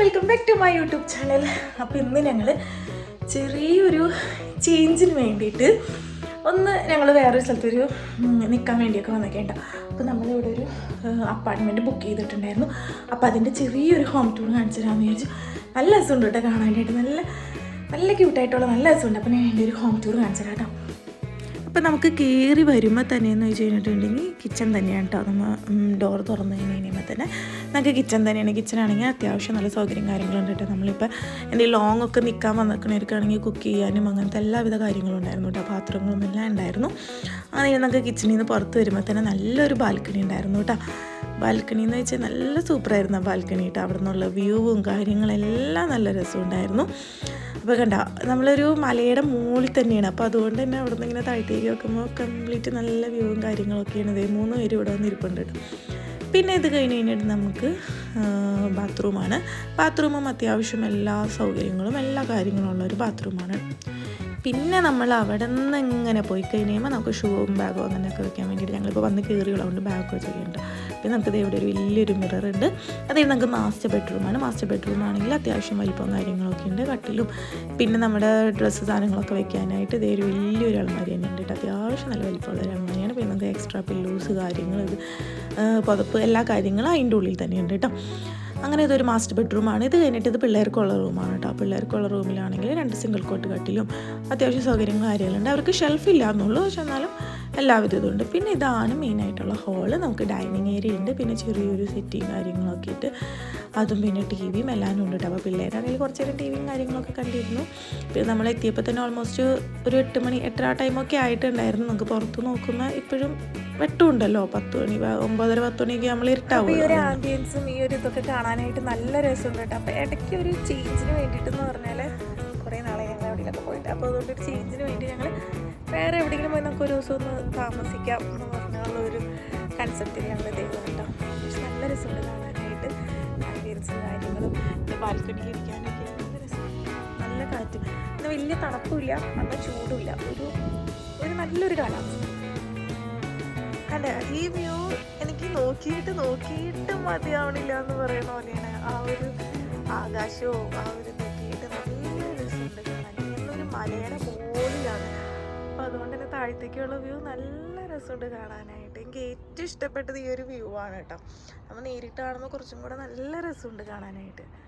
Welcome back to my YouTube channel അപ്പോൾ ഇന്ന് ഞങ്ങൾ ചെറിയൊരു ചേഞ്ചിന് വേണ്ടിയിട്ട് ഒന്ന് ഞങ്ങൾ വേറൊരു സ്ഥലത്തൊരു നിൽക്കാൻ വേണ്ടിയൊക്കെ വന്നേക്കേണ്ട അപ്പോൾ നമ്മളിവിടെ ഒരു അപ്പാർട്ട്മെന്റ് ബുക്ക് ചെയ്തിട്ടുണ്ടായിരുന്നു. അപ്പോൾ അതിന്റെ ചെറിയൊരു ഹോം ടൂർ കാണിച്ചു തരാമെന്ന് വിചാരിച്ചു. നല്ല രസമുണ്ട് കേട്ടോ കാണാനായിട്ട്. നല്ല നല്ല ക്യൂട്ടായിട്ടുള്ള നല്ല രസമുണ്ട്. അപ്പോൾ ഞാൻ എന്റെ ഒരു ഹോം ടൂർ കാണിച്ചു തരാം കേട്ടോ അപ്പോൾ നമുക്ക് കയറി വരുമ്പോൾ തന്നെ എന്ന് വെച്ച് കഴിഞ്ഞിട്ടുണ്ടെങ്കിൽ കിച്ചൺ തന്നെയാണ് കേട്ടോ. നമ്മൾ ഡോർ തുറന്ന് കഴിഞ്ഞ് തന്നെ നമുക്ക് കിച്ചൺ തന്നെയാണ്. കിച്ചൺ ആണെങ്കിൽ അത്യാവശ്യം നല്ല സൗകര്യം കാര്യങ്ങളുണ്ട് കേട്ടോ. നമ്മളിപ്പോൾ എന്തെങ്കിലും ലോങ് ഒക്കെ നിൽക്കാൻ വന്നിരിക്കുകയാണെങ്കിൽ കുക്ക് ചെയ്യാനും അങ്ങനത്തെ എല്ലാവിധ കാര്യങ്ങളും ഉണ്ടായിരുന്നു കേട്ടോ. പാത്രങ്ങളും എല്ലാം ഉണ്ടായിരുന്നു. അങ്ങനെ നമുക്ക് കിച്ചണിൽ നിന്ന് പുറത്ത് വരുമ്പോൾ തന്നെ നല്ലൊരു ബാൽക്കണി ഉണ്ടായിരുന്നു കേട്ടോ. ബാൽക്കണി എന്ന് വെച്ചാൽ നല്ല സൂപ്പറായിരുന്നു ആ ബാൽക്കണി കേട്ടോ. അവിടെ നിന്നുള്ള വ്യൂവും കാര്യങ്ങളെല്ലാം നല്ല രസമുണ്ടായിരുന്നു. അപ്പോൾ കണ്ട നമ്മളൊരു മലയുടെ മുകളിൽ തന്നെയാണ്. അപ്പോൾ അതുകൊണ്ട് തന്നെ അവിടെ നിന്ന് ഇങ്ങനെ താഴത്തേക്ക് വെക്കുമ്പോൾ കംപ്ലീറ്റ് നല്ല വ്യൂവും കാര്യങ്ങളൊക്കെയാണ്. ഇതേ മൂന്ന് പേര് ഇവിടെ വന്നിരിപ്പുണ്ട് പിന്നെ ഇത് കഴിഞ്ഞ് കഴിഞ്ഞിട്ട് നമുക്ക് ബാത്റൂമാണ്. ബാത്റൂമും അത്യാവശ്യം എല്ലാ സൗകര്യങ്ങളും എല്ലാ കാര്യങ്ങളും ഉള്ള ഒരു ബാത്റൂമാണ്. പിന്നെ നമ്മൾ അവിടെ നിന്ന് ഇങ്ങനെ പോയി കഴിഞ്ഞ് നമുക്ക് ഷൂവും ബാഗും അങ്ങനെയൊക്കെ വെക്കാൻ വേണ്ടിയിട്ട് ഞങ്ങളിപ്പോൾ വന്ന് കയറിയുള്ളതുകൊണ്ട് ബാഗൊക്കെ ചെയ്യുന്നുണ്ട് പിന്നെ നമുക്ക് ദേ ഇവിടെ ഒരു വലിയൊരു മിറർ ഉണ്ട്. അതേ നമുക്ക് മാസ്റ്റർ ബെഡ്റൂമാണ് മാസ്റ്റർ ബെഡ്റൂം ആണെങ്കിൽ അത്യാവശ്യം വലിപ്പം കാര്യങ്ങളൊക്കെ ഉണ്ട്. കട്ടിലും പിന്നെ നമ്മുടെ ഡ്രസ്സ് സാധനങ്ങളൊക്കെ വെക്കാനായിട്ട് ഇതേ ഒരു വലിയൊരു അൾമാരി തന്നെ ഉണ്ട് അത്യാവശ്യം നല്ല വലിപ്പമുള്ള ഒരു അൾമാരിയാണ് പിന്നെ നമുക്ക് എക്സ്ട്രാ പില്ലൂസ് കാര്യങ്ങൾ ഇത് പുതപ്പ് എല്ലാ കാര്യങ്ങളും അതിന്റെ ഉള്ളിൽ തന്നെയുണ്ട് കേട്ടോ. അങ്ങനെ ഇതൊരു മാസ്റ്റർ ബെഡ്റൂമാണ് ഇത് കഴിഞ്ഞിട്ട് ഇത് പിള്ളേർക്കുള്ള റൂമാണ് കേട്ടോ പിള്ളേർക്കുള്ള റൂമിലാണെങ്കിൽ രണ്ട് സിംഗിൾ കോട്ട് കട്ടിലും അത്യാവശ്യം സൗകര്യങ്ങളും കാര്യങ്ങളുണ്ട്. അവർക്ക് ഷെൽഫ് ഇല്ല എന്നുള്ളൂ. പക്ഷെ എന്നാലും എല്ലാവിധ ഇതുണ്ട്. പിന്നെ ഇതാണ് മെയിനായിട്ടുള്ള ഹോൾ നമുക്ക് ഡൈനിങ് ഏരിയ ഉണ്ട്. പിന്നെ ചെറിയൊരു സെറ്റിങ് കാര്യങ്ങളൊക്കെ ഇട്ട് അതും പിന്നെ ടി വിയും എല്ലാം ഉണ്ട് കേട്ടോ. അപ്പോൾ പിള്ളേരാണെങ്കിൽ കുറച്ച് നേരം ടി വിയും കാര്യങ്ങളൊക്കെ കണ്ടിരുന്നു. പിന്നെ നമ്മൾ എത്തിയപ്പോൾ തന്നെ ഓൾമോസ്റ്റ് ഒരു എട്ട് മണി എട്ടര ടൈമൊക്കെ ആയിട്ടുണ്ടായിരുന്നു. നമുക്ക് പുറത്ത് നോക്കുന്ന ഇപ്പോഴും വെട്ടമുണ്ടല്ലോ. പത്ത് മണി ഒമ്പതര പത്ത് മണിയൊക്കെ നമ്മൾ ഇരുട്ടാവും ഈ ഒരു ആംബിയൻസും ഈ ഒരു ഇതൊക്കെ കാണാനായിട്ട് നല്ല രസമുണ്ട് കേട്ടോ. അപ്പോൾ ഇടയ്ക്ക് ഒരു ചേഞ്ചിന് വേണ്ടിയിട്ടെന്ന് പറഞ്ഞാൽ കുറേ നാളെ ഞങ്ങൾ എവിടെയൊക്കെ പോയിട്ട്. അപ്പോൾ അതുകൊണ്ട് ഒരു ചേഞ്ചിന് വേണ്ടി ഞങ്ങൾ വേറെ എവിടെയെങ്കിലും പോയി നമുക്ക് ഒരു ദിവസം ഒന്ന് താമസിക്കാം എന്ന് പറഞ്ഞുള്ള ഒരു കൺസെപ്റ്റിൽ ഞങ്ങൾ ചെയ്തു കേട്ടോ. പക്ഷെ നല്ല രസമുണ്ട് കാണാനായിട്ട്. ആംബിയൻസും കാര്യങ്ങളും. പിന്നെ ബാൽക്കണിയിൽ നല്ല രസമാണ് നല്ല കാറ്റും. എന്നാൽ വലിയ തണുപ്പില്ല നല്ല ചൂടുമില്ല. ഒരു ഒരു നല്ലൊരു കാലാവസ്ഥ. അല്ല ഈ വ്യൂ എനിക്ക് നോക്കിയിട്ട് നോക്കിയിട്ട് മതിയാവണില്ല എന്ന് പറയുന്ന പോലെയാണ് ആ ഒരു ആകാശവും ആ ഒരു നോക്കിയിട്ട് നല്ല രസമുണ്ട് കാണാൻ. ഒരു മലയുടെ മുകളിലാണ് അപ്പം അതുകൊണ്ട് തന്നെ താഴത്തേക്കുള്ള വ്യൂ നല്ല രസമുണ്ട് കാണാനായിട്ട്. എനിക്ക് ഏറ്റവും ഇഷ്ടപ്പെട്ടത് ഈ ഒരു വ്യൂ ആണ് കേട്ടോ. നമ്മൾ നേരിട്ട് കാണുമ്പോൾ കുറച്ചും കൂടെ നല്ല രസമുണ്ട് കാണാനായിട്ട്.